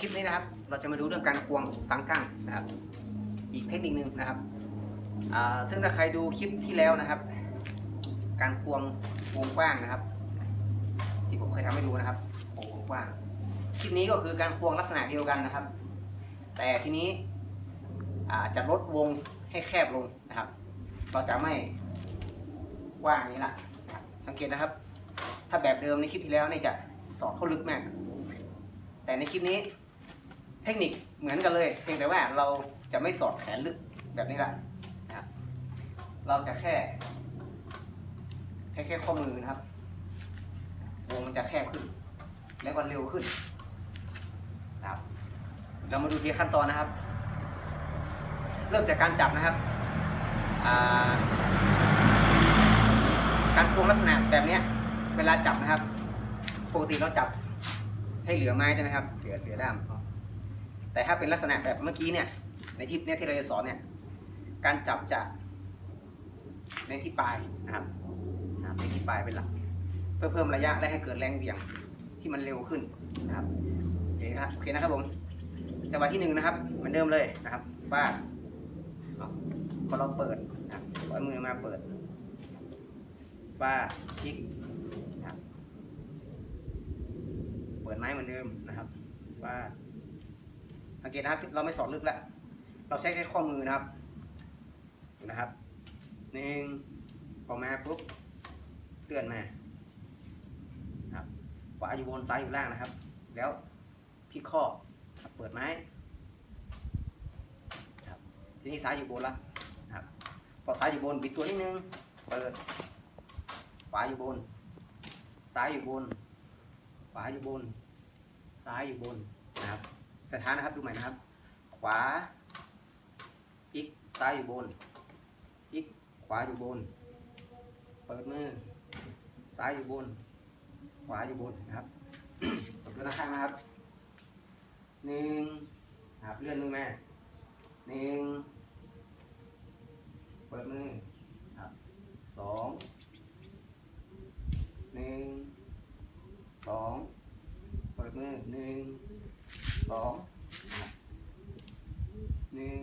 คลิปนี้นะครับ เราจะมาดูเรื่องการควงสังกังนะครับ อีกเทคนิคนึงนะครับซึ่งถ้าใครดูคลิปที่แล้วนะครับ การควงวงกว้างนะครับ ที่ผมเคยทำให้ดูนะครับวงกว้างคลิปนี้ก็คือการควงลักษณะเดียวกันนะครับ แต่ทีนี้จะลดวงให้แคบลงนะครับ เราจะไม่กว้างอย่างนี้ละนะสังเกตนะครับ ถ้าแบบเดิมในคลิปที่แล้วนี่จะสอดเข้าลึกมากแต่ในคลิปนี้ เทคนิคเหมือนกันเลย เพียงแต่ว่าเราจะไม่สอดแขนลึกแบบนี้ละนะครับเราจะแค่ ใช้แค่ข้อมือนะครับวงมันจะแคบขึ้น แล้วก็เร็วขึ้นนะครับ เรามาดูทีละขั้นตอนนะครับ เริ่มจากการจับนะครับาการควงลักษณะแบบนี้เวลาจับนะครับปกติเราจับให้เหลือไม้ใช่ไหมครับ เหลือเหลือด้าม แต่ถ้าเป็นลักษณะแบบเมื่อกี้เนี่ยในทิปเนี่ยที่เราจะสอนเนี่ยการจับจะในที่ปลายนะครับนะครับในที่ปลายเป็นหลัก เพื่อเพิ่มระยะและให้เกิดแรงเหวี่ยงที่มันเร็วขึ้นนะครับโอเคครับโอเคนะครับผมจังหวะที่หนึ่งนะครับเหมือนเดิมเลยนะครับฟาดเอาพอเราเปิดนะครับเอามือมาเปิดฟาดพลิกนะครับเปิดไม้เหมือนเดิมนะครับฟาด สังเกตนะครับ เราไม่สอดลึกแล้วเราใช้แค่ข้อมือนะครับนะครับหนึ่งพอมาปุ๊บเลื่อนมาครับขวาอยู่บนซ้ายอยู่ล่างนะครับ แล้วพลิกข้อเปิดไม้ครับทีนี้ซ้ายอยู่บนละครับพอซ้ายอยู่บนบิดตัวนิดนึงเปิดขวาอยู่บน ซ้ายอยู่บนขวาอยู่บน ซ้ายอยู่บนนะครับ แต่ท้านะครับดูใหม่นะครับ ขวาพลิกซ้ายอยู่บนพลิกขวาอยู่บน เปิดมือซ้ายอยู่บน ขวาอยู่บนนะครับตบตัวด้าข้างนะครับหนึ่งครับเลื่อนมือมาหนึ่งเปิดมือครับสองหนึ่งสองเปิดมือหนึ่ง สองหนึ่ง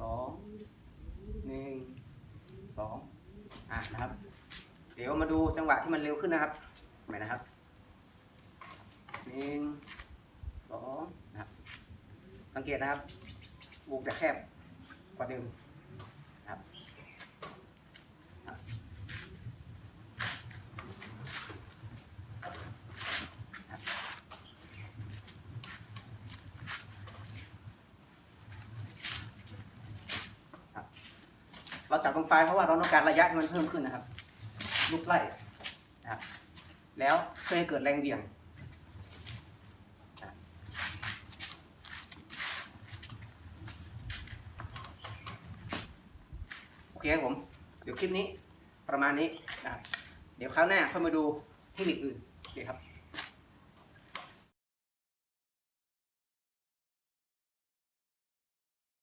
สองหนึ่งสองอะนะครับ เดี๋ยวมาดูจังหวะที่มันเร็วขึ้นนะครับใหม่นะครับหนึ่งสองนะครับสังเกตนะครับวงจะแคบกว่าเดิมนะครับครับครับครับ เราจับตรงปลายเพราะว่าเราต้องการระยะที่มันเพิ่มขึ้นนะครับ ลูกไล่นะครับ แล้วเพื่อให้เกิดแรงเหวี่ยงโอเคครับผม เดี๋ยวคลิปนี้ประมาณนี้นะครับ เดี๋ยวคราวหน้าค่อยมาดูเทคนิคอื่นโอเคครับ